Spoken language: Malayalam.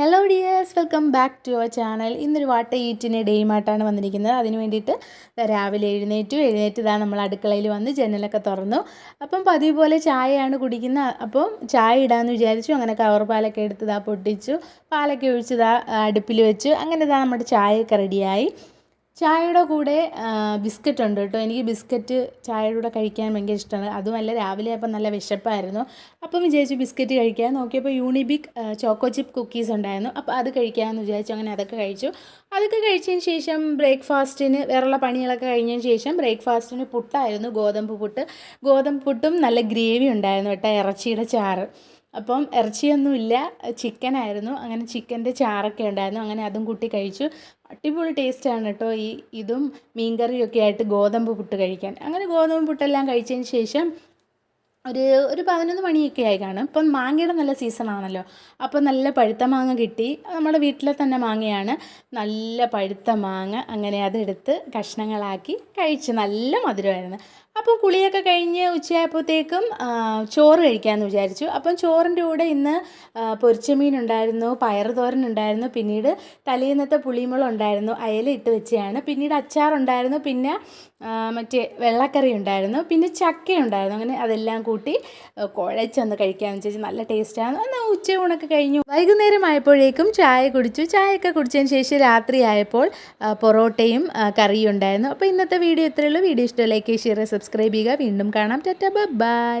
Hello dears welcome back to our channel ഇന്നൊരു വാട്ട ഈറ്റിന് ഡെയിമായിട്ടാണ് വന്നിരിക്കുന്നത്. അതിന് വേണ്ടിയിട്ട് രാവിലെ എഴുന്നേറ്റു. എഴുന്നേറ്റ് ഇതാ നമ്മൾ അടുക്കളയിൽ വന്ന് ജനലൊക്കെ തുറന്നു. അപ്പം പതിവ് പോലെ ചായയാണ് കുടിക്കുന്നത് അപ്പം ചായ ഇടാമെന്ന് വിചാരിച്ചു. അങ്ങനെ കവർ പാലൊക്കെ എടുത്ത് ഇതാ പൊട്ടിച്ചു. പാലൊക്കെ ഒഴിച്ച് അടുപ്പിൽ വെച്ചു. അങ്ങനെ ഇതാ നമ്മുടെ ചായയൊക്കെ റെഡിയായി ചായയുടെ കൂടെ ബിസ്ക്കറ്റ് ഉണ്ട് കേട്ടോ. എനിക്ക് ബിസ്ക്കറ്റ് ചായയുടെ കൂടെ കഴിക്കാൻ ഭയങ്കര ഇഷ്ടമാണ് അതുമല്ല രാവിലെ അപ്പം നല്ല വിശപ്പായിരുന്നു. അപ്പം വിചാരിച്ചു ബിസ്ക്കറ്റ് കഴിക്കാൻ നോക്കിയപ്പോൾ യൂണിബിക് ചോക്കോ ചിപ്പ് കുക്കീസ് ഉണ്ടായിരുന്നു. അപ്പോൾ അത് കഴിക്കാമെന്ന് വിചാരിച്ചു. അങ്ങനെ അതൊക്കെ കഴിച്ചു. അതൊക്കെ കഴിച്ചതിന് ശേഷം ബ്രേക്ക്ഫാസ്റ്റിന് വേറെയുള്ള പണികളൊക്കെ കഴിഞ്ഞതിന് ശേഷം ബ്രേക്ക്ഫാസ്റ്റിന് പുട്ടായിരുന്നു. ഗോതമ്പ് പുട്ട്. ഗോതമ്പ് പുട്ടും നല്ല ഗ്രേവി ഉണ്ടായിരുന്നു കേട്ടോ ഇറച്ചിയുടെ ചാറ്. അപ്പം ഇറച്ചിയൊന്നുമില്ല ചിക്കനായിരുന്നു അങ്ങനെ ചിക്കന്റെ ചാറൊക്കെ ഉണ്ടായിരുന്നു. അങ്ങനെ അതും കൂട്ടി കഴിച്ചു. അടിപൊളി ടേസ്റ്റാണ് കേട്ടോ ഈ ഇതും മീൻകറിയൊക്കെ ആയിട്ട് ഗോതമ്പ് പുട്ട് കഴിക്കാൻ. അങ്ങനെ ഗോതമ്പ് പുട്ടെല്ലാം കഴിച്ചതിന് ശേഷം ഒരു ഒരു പതിനൊന്ന് മണിയൊക്കെ ആയി കാണും. ഇപ്പം മാങ്ങയുടെ നല്ല സീസണാണല്ലോ അപ്പോൾ നല്ല പഴുത്ത മാങ്ങ കിട്ടി. നമ്മുടെ വീട്ടിലെ തന്നെ മാങ്ങയാണ്. നല്ല പഴുത്ത മാങ്ങ. അങ്ങനെ അതെടുത്ത് കഷ്ണങ്ങളാക്കി കഴിച്ച് നല്ല മധുരമായിരുന്നു. അപ്പം കുളിയൊക്കെ കഴിഞ്ഞ് ഉച്ചയായപ്പോഴത്തേക്കും ചോറ് കഴിക്കാമെന്ന് വിചാരിച്ചു. അപ്പം ചോറിന്റെ കൂടെ ഇന്ന് പൊരിച്ച മീൻ ഉണ്ടായിരുന്നു പയർ തോരൻ ഉണ്ടായിരുന്നു പിന്നീട് തലേന്നത്തെ പുളിമുളം ഉണ്ടായിരുന്നു അയല ഇട്ട് വെച്ചതാണ് പിന്നീട് അച്ചാറുണ്ടായിരുന്നു പിന്നെ മറ്റേ വെള്ളക്കറി ഉണ്ടായിരുന്നു പിന്നെ ചക്ക ഉണ്ടായിരുന്നു. അങ്ങനെ അതെല്ലാം കൂട്ടി കുഴച്ചൊന്ന് കഴിക്കാമെന്ന് വെച്ചാൽ നല്ല ടേസ്റ്റാണ്. എന്നാൽ ഉച്ചയൂണൊക്കെ കഴിഞ്ഞു. വൈകുന്നേരം ആയപ്പോഴേക്കും ചായ കുടിച്ചു. ചായയൊക്കെ കുടിച്ചതിന് ശേഷം രാത്രിയായപ്പോൾ പൊറോട്ടയും കറിയും ഉണ്ടായിരുന്നു. അപ്പോൾ ഇന്നത്തെ വീഡിയോ ഇത്രയുള്ളൂ വീഡിയോ ഇഷ്ടം ലൈക്ക് ഷെയർ സബ്സ്ക്രൈബ് ചെയ്യുക. വീണ്ടും കാണാം. ടാറ്റ ബൈ